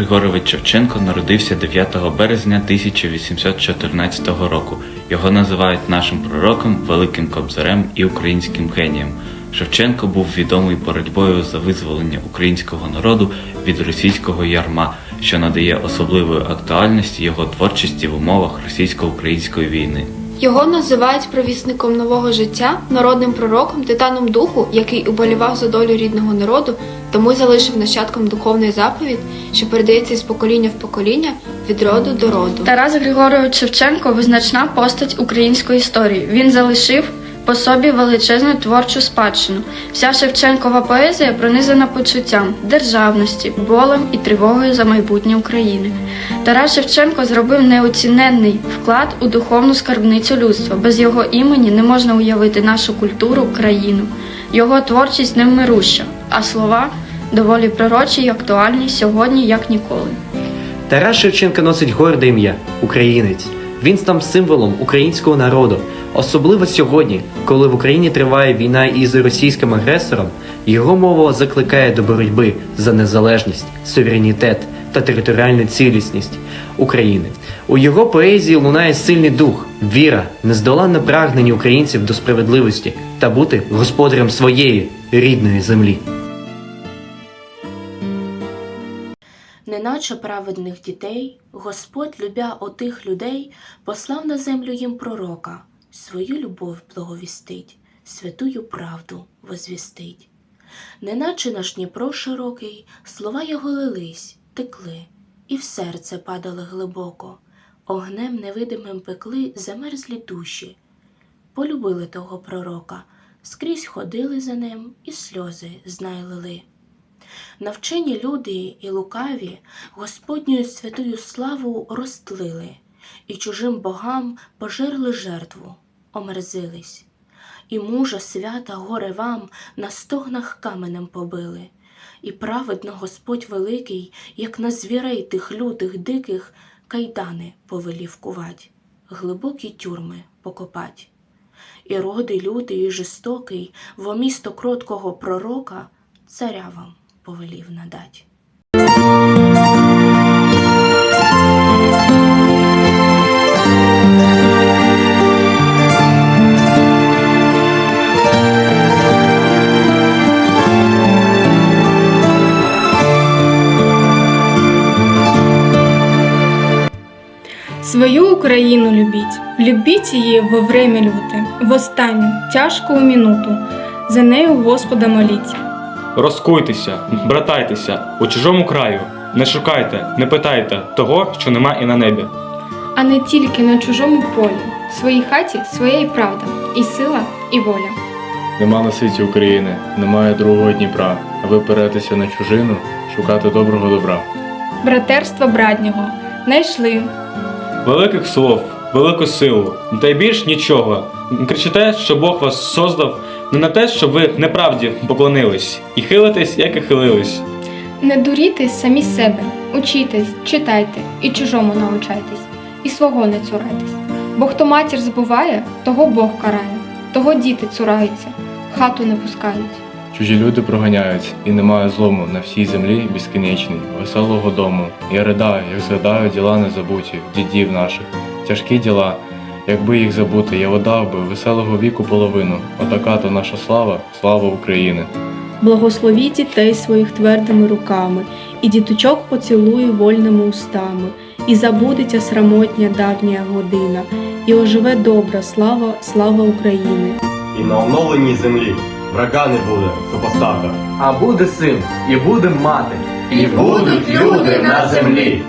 Григорович Шевченко народився 9 березня 1814 року. Його називають нашим пророком, великим кобзарем і українським генієм. Шевченко був відомий боротьбою за визволення українського народу від російського ярма, що надає особливої актуальності його творчості в умовах російсько-української війни. Його називають провісником нового життя, народним пророком, титаном духу, який уболівав за долю рідного народу, тому залишив нащадком духовний заповідь, що передається з покоління в покоління від роду до роду. Тарас Григорович Шевченко визначна постать української історії. Він залишив по собі величезну творчу спадщину. Вся Шевченкова поезія пронизана почуттям державності, болем і тривогою за майбутнє України. Тарас Шевченко зробив неоціненний вклад у духовну скарбницю людства. Без його імені не можна уявити нашу культуру, країну. Його творчість невмируща, а слова доволі пророчі й актуальні сьогодні як ніколи. Тарас Шевченко носить горде ім'я українець. Він став символом українського народу, особливо сьогодні, коли в Україні триває війна із російським агресором. Його мова закликає до боротьби за незалежність, суверенітет та територіальну цілісність України. У його поезії лунає сильний дух, віра, нездоланне прагнення українців до справедливості та бути господарем своєї рідної землі. Неначе праведних дітей, Господь, любя отих людей, послав на землю їм пророка, свою любов благовістить, святую правду возвістить. Неначе наш Дніпро широкий, слова його лились, текли, і в серце падали глибоко, огнем невидимим пекли замерзлі душі. Полюбили того пророка, скрізь ходили за ним і сльози знай лили. Навчені люди і лукаві Господньою святою славу розтлили, і чужим богам пожерли жертву, омерзились. І мужа свята горе вам на стогнах каменем побили, і праведно Господь великий, як на звірей тих лютих диких, кайдани повелів кувать, глибокі тюрми покопать. І роди лютий і жорстокий, во місто кроткого пророка, царя вам повелів надать. Свою Україну любіть, любіть її во время люте, в останню тяжку минуту. За нею Господа моліть. Розкуйтеся, братайтеся у чужому краю. Не шукайте, не питайте того, що нема і на небі. А не тільки на чужому полі, в своїй хаті своя і правда, і сила, і воля. Нема на світі України, немає другого Дніпра, а ви перетеся на чужину шукати доброго добра. Братерства братнього найшли. Великих слов, велику силу, та й більш нічого. Кричите, що Бог вас создав не на те, щоб ви неправді поклонились, і хилитесь, як і хилились. Не дурітесь самі себе, учітесь, читайте і чужому научайтесь, і свого не цурайтесь. Бо хто матір збуває, того Бог карає, того діти цураються, хату не пускають. Чужі люди проганяють, і немає злому на всій землі безкінечній, веселого дому. Я ридаю, як згадаю діла незабуті, дідів наших, тяжкі діла. Якби їх забути, я отдав би веселого віку половину. Отака то наша слава, слава України. Благословіть дітей своїх твердими руками, і діточок поцілує вольними устами, і забудеться срамотня давня година, і оживе добра слава, слава України. І на оновленій землі врага не буде супостата. А буде син, і буде мати. І будуть люди на землі.